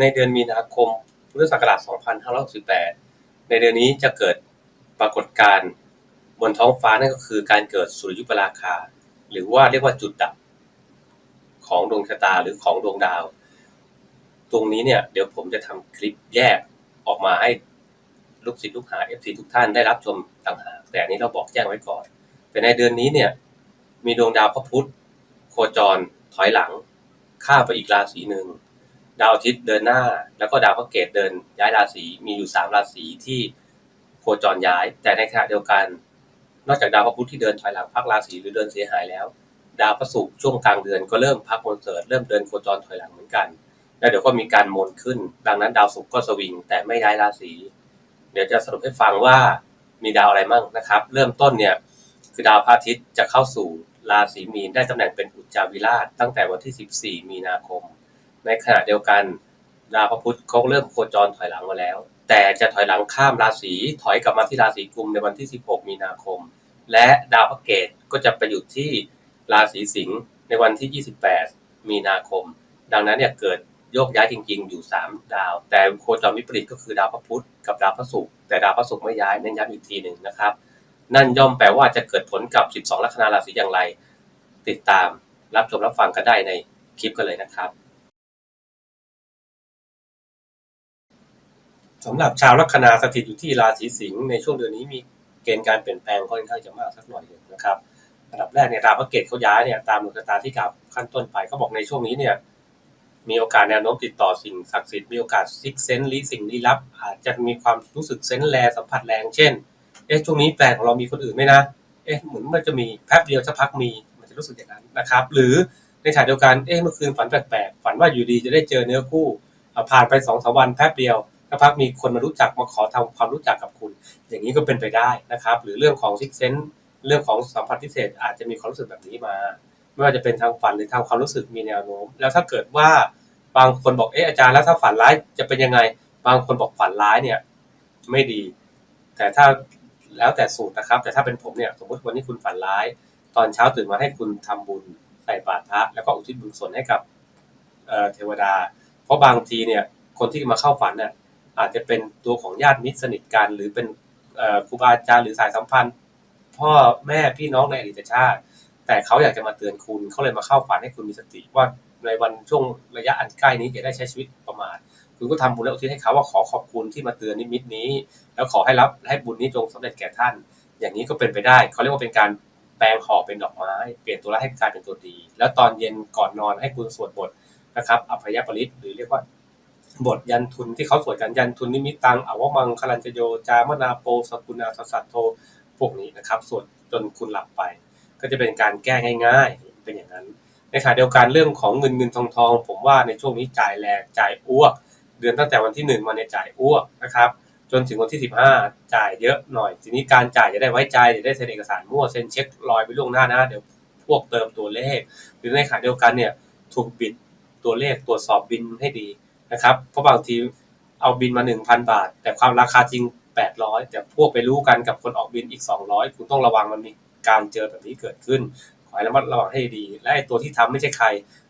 ในเดือนมีนาคมพุทธศักราช2568 ในเดือนนี้จะเกิดปรากฏการณ์บนท้องฟ้านั่นก็คือการเกิดสุริยุปราคา หรือว่าเรียกว่าจุดดับของดวงชะตาหรือของดวงดาว ตรงนี้เนี่ยเดี๋ยวผมจะทำคลิปแยกออกมาให้ลูกศิษย์ลูกหา FC ทุกท่านได้รับชมต่างหาก แต่อันนี้เราบอกแจ้งไว้ก่อน แต่ในเดือนนี้เนี่ยมีดวงดาวพระพุธโคจรถอยหลังข้าไปอีกราศีหนึ่ง ดาวอาทิตย์เดินหน้า แล้วก็ดาวพระเกตเดินย้ายราศีมีอยู่สามราศีที่โคจรย้าย แต่ในขณะเดียวกัน นอกจากดาวพระพุธที่เดินถอยหลังพักราศีหรือเดินเสียหายแล้ว ดาวพระศุกร์ช่วงกลางเดือนก็เริ่มพักคอนเสิร์ตเริ่มเดินโคจรถอยหลังเหมือนกัน แล้วเดี๋ยวก็มีการมนขึ้น ดังนั้นดาวศุกร์ก็สวิงแต่ไม่ย้ายราศีเดี๋ยวจะสรุปให้ฟังว่ามีดาวอะไรมั่งนะครับ เริ่มต้นเนี่ยคือดาวพระอาทิตย์จะเข้าสู่ราศีมีนได้ตำแหน่งเป็นอุจจาวิราชตั้งแต่วันที่ 14 มีนาคม ในขณะเดียวกันดาวพระพุธเขาเริ่มโคจรถอยหลังมาแล้ว แต่จะถอยหลังข้ามราศีถอยกลับมาที่ราศีกุมในวันที่ 16 มีนาคม และดาวพระเกตก็จะไปอยู่ที่ราศีสิงห์ในวันที่ 28 มีนาคม ดังนั้นเนี่ยเกิดโยกย้ายจริง ๆ อยู่ 3 ดาว แต่โคจรวิปริตก็คือดาวพระพุธกับดาวพระศุกร์แต่ดาวพระศุกร์ไม่ย้ายเน้นย้ำอีกทีหนึ่งนะครับ นั่นย่อมแปลว่าจะเกิดผลกับ 12 ลัคนาราศีอย่างไร ติดตามรับชมรับฟังกันได้ในคลิปกันเลยนะครับ สำหรับชาวลัคนาสถิตอยู่ที่ราศีสิงห์ในช่วงเดือนนี้มีเกณฑ์การเปลี่ยนแปลงค่อนข้างจะมากสักหน่อยนะครับอันดับแรกเนี่ยดาวพระเกตเขาย้ายเนี่ยตามดวงชะตาที่กล่าวขั้นต้นไปเขาบอกในช่วงนี้เนี่ยมีโอกาสแนวโน้มติดต่อสิ่งศักดิ์สิทธิ์มีโอกาสซิกเซนลี้สิ่งลี้ลับ อาจจะมีความรู้สึกเซนแลสัมผัสแรงเช่นเอ๊ะช่วงนี้แฟนของเรามีคนอื่นไหมนะเอ๊ะเหมือนมันจะมีแป๊บเดียวสักพักมีมันจะรู้สึกอย่างนั้นนะครับ หรือในขณะเดียวกันเอ๊ะเมื่อคืนฝันแปลกๆฝันว่าอยู่ดีจะได้เจอเนื้อคู่ผ่านไปสองสวันแป๊บเดียว สักพักมีคนมารู้จักมาขอทำความรู้จักกับคุณ อย่างนี้ก็เป็นไปได้นะครับ หรือเรื่องของซิกเซนเรื่องของสัมผัสพิเศษอาจจะมีความรู้สึกแบบนี้มา ไม่ว่าจะเป็นทางฝันหรือทางความรู้สึกมีแนวโน้ม แล้วถ้าเกิดว่าบางคนบอกเอออาจารย์แล้วถ้าฝันร้ายจะเป็นยังไง บางคนบอกฝันร้ายเนี่ยไม่ดี แต่ถ้าแล้วแต่สูตรนะครับ แต่ถ้าเป็นผมเนี่ยสมมติวันนี้คุณฝันร้าย ตอนเช้าตื่นมาให้คุณทำบุญใส่บาตรพระแล้วก็อุทิศบุญส่วนให้กับเทวดา เพราะบางทีเนี่ยคนที่มาเข้าฝันเนี่ย อาจจะเป็นตัวของญาติมิตรสนิทกัน หรือเป็นครูบาอาจารย์หรือสายสัมพันธ์ พ่อแม่พี่น้องในอดีตชาติ แต่เขาอยากจะมาเตือนคุณเขาเลยมาเข้าฝันให้คุณมีสติว่าในวันช่วงระยะอันใกล้นี้จะได้ใช้ชีวิตประมาทคุณก็ทำบุญแล้วอุทิศให้เขาว่าขอขอบคุณที่มาเตือนนิมิตนี้ แล้วขอให้รับให้บุญนี้จงสำเร็จแก่ท่าน อย่างนี้ก็เป็นไปได้เขาเรียกว่าเป็นการแปลงห่อเป็นดอกไม้เปลี่ยนตัวร้ายให้กลายเป็นตัวดี แล้วตอนเย็นก่อนนอนให้คุณสวดบทนะครับอภยปริศหรือเรียกว่า บทยันทุนที่เขาสวดกันยันทุนนิมิตังอวมังคลันจโย จามนาโปสกุณาสัสโทพวกนี้นะครับสวดจนคุณหลับไป ก็จะเป็นการแก้ง่าย ๆ เป็นอย่างนั้นในขณะเดียวกันเรื่องของเงินเงินทองทอง ผมว่าในช่วงนี้จ่ายแรงจ่ายอ้วก เดือนตั้งแต่วันที่หนึ่งมาเนี่ยจ่ายอ้วกนะครับจนถึงวันที่สิบห้าจ่ายเยอะหน่อย ทีนี้การจ่ายจะได้ไว้ใจจะได้เซ็นเอกสารมั่วเซ็นเช็คลอยไปล่วงหน้านะเดี๋ยวพวกเติมตัวเลข หรือในขณะเดียวกันเนี่ยถูกปิดตัวเลขตรวจสอบบินให้ดี นะครับ เพราะบางทีเอาบินมา 1,000 บาท แต่ความราคาจริง 800 แต่พวกไปรู้กันกับคนออกบินอีก 200 คุณต้องระวังมันมีการเจอแบบนี้เกิดขึ้น ขอให้ระมัดระวังให้ดี และไอ้ตัวที่ทำไม่ใช่ใคร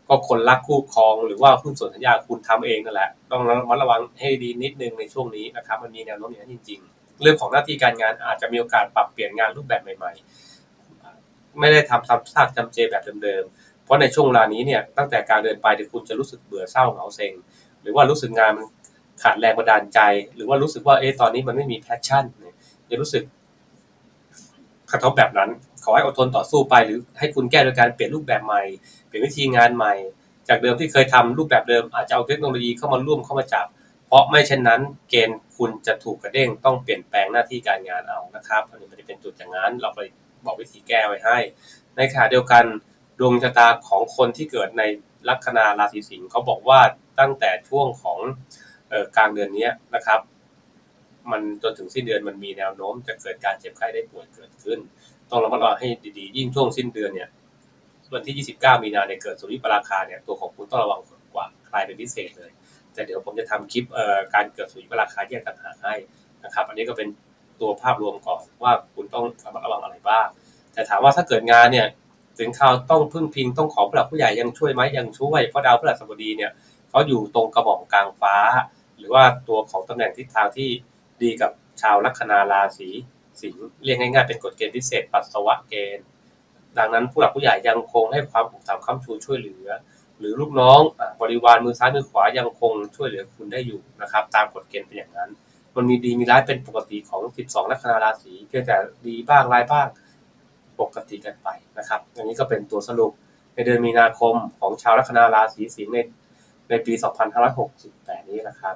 ก็คนรักคู่ครอง หรือว่าหุ้นส่วนสัญญาคุณทำเองนั่นแหละ ต้องระมัดระวังให้ดีนิดนึงในช่วงนี้นะครับ มันมีแนวโน้มอย่างนั้นจริง ๆ เรื่องของหน้าที่การงานอาจจะมีโอกาสปรับเปลี่ยนงานรูปแบบใหม่ ๆ ไม่ได้ทำซ้ำซากจำเจแบบเดิมๆ เพราะในช่วงเวลานี้เนี่ย ตั้งแต่การเดินไปเดี๋ยวคุณจะรู้สึกเบื่อเศร้าเหงาเซ็ง หรือว่ารู้สึกงานมันขาดแรงบันดาลใจ หรือว่ารู้สึกว่าเอ๊ะตอนนี้มันไม่มีแพชชั่นเนี่ยจะรู้สึกกระทบแบบนั้น ขอให้อดทนต่อสู้ไป หรือให้คุณแก้โดยการเปลี่ยนรูปแบบใหม่ เปลี่ยนวิธีงานใหม่ จากเดิมที่เคยทำรูปแบบเดิมอาจจะเอาเทคโนโลยีเข้ามาร่วมเข้ามาจับ เพราะไม่เช่นนั้น เกณฑ์คุณจะถูกกระเด้งต้องเปลี่ยนแปลงหน้าที่การงานเอานะครับอันนี้มันจะเป็นจุดอย่างนั้นเราไปบอกวิธีแก้ไว้ให้ ในขณะเดียวกันดวงชะตาของคนที่เกิดในลัคนาราศีสิงห์เขาบอกว่า ตั้งแต่ช่วงของกลางเดือนนี้นะครับ มันจนถึงสิ้นเดือนมันมีแนวโน้มจะเกิดการเจ็บไข้ได้ป่วยเกิดขึ้น ต้องระมัดระวังให้ดีๆ ยิ่งช่วงสิ้นเดือนเนี่ยวันที่ 29 มีนาเนี่ยเกิดสุริปราคาเนี่ยตัวของคุณต้องระวังกว่าใครเป็นพิเศษเลย แต่เดี๋ยวผมจะทำคลิปการเกิดสุริปราคาแยกต่างหากให้นะครับ อันนี้ก็เป็นตัวภาพรวมก่อนว่าคุณต้องระมัดระวังอะไรบ้าง แต่ถามว่าถ้าเกิดงานเนี่ยถึงข่าวต้องพึ่งพิงต้องขอผู้หลักผู้ใหญ่ยังช่วยไหมยังช่วยเพราะดาวพฤหัสบดีเนี่ย เขาอยู่ตรงกระหม่อมกลางฟ้า หรือว่าตัวของตำแหน่งทิศทางที่ดีกับชาวลัคนาราศีสิงห์เรียกง่ายๆเป็นกฎเกณฑ์พิเศษปัสสาวะเกณฑ์ ดังนั้นผู้หลักผู้ใหญ่ยังคงให้ความอุปถัมภ์ค้ำชูช่วยเหลือ หรือลูกน้องบริวารมือซ้ายมือขวายังคงช่วยเหลือคุณได้อยู่นะครับตามกฎเกณฑ์เป็นอย่างนั้น มันมีดีมีร้ายเป็นปกติของ 12 ลัคนาราศีเพียงแต่ดีบ้างร้ายบ้างปกติกันไปนะครับ อันนี้ก็เป็นตัวสรุปในเดือนมีนาคมของชาวลัคนาราศีสิงห์ใน ในปี 2568 นี้นะครับ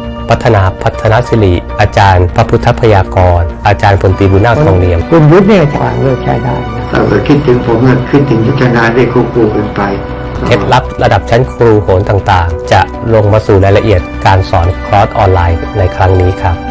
พัฒนาพัฒนศิริอาจารย์ พระพุทธพยากร อาจารย์พลตรีบุญนาคทองเนียมคุณยุทธเนี่ยทางเลือกใช้ได้นะถ้าเกิดคิดถึงผมก็คิดถึงยุทธนาได้ควบคู่กันไปเคล็ดลับระดับชั้นครูโหรต่างๆ จะลงมาสู่รายละเอียดการสอนคลอร์สออนไลน์ในครั้งนี้ครับ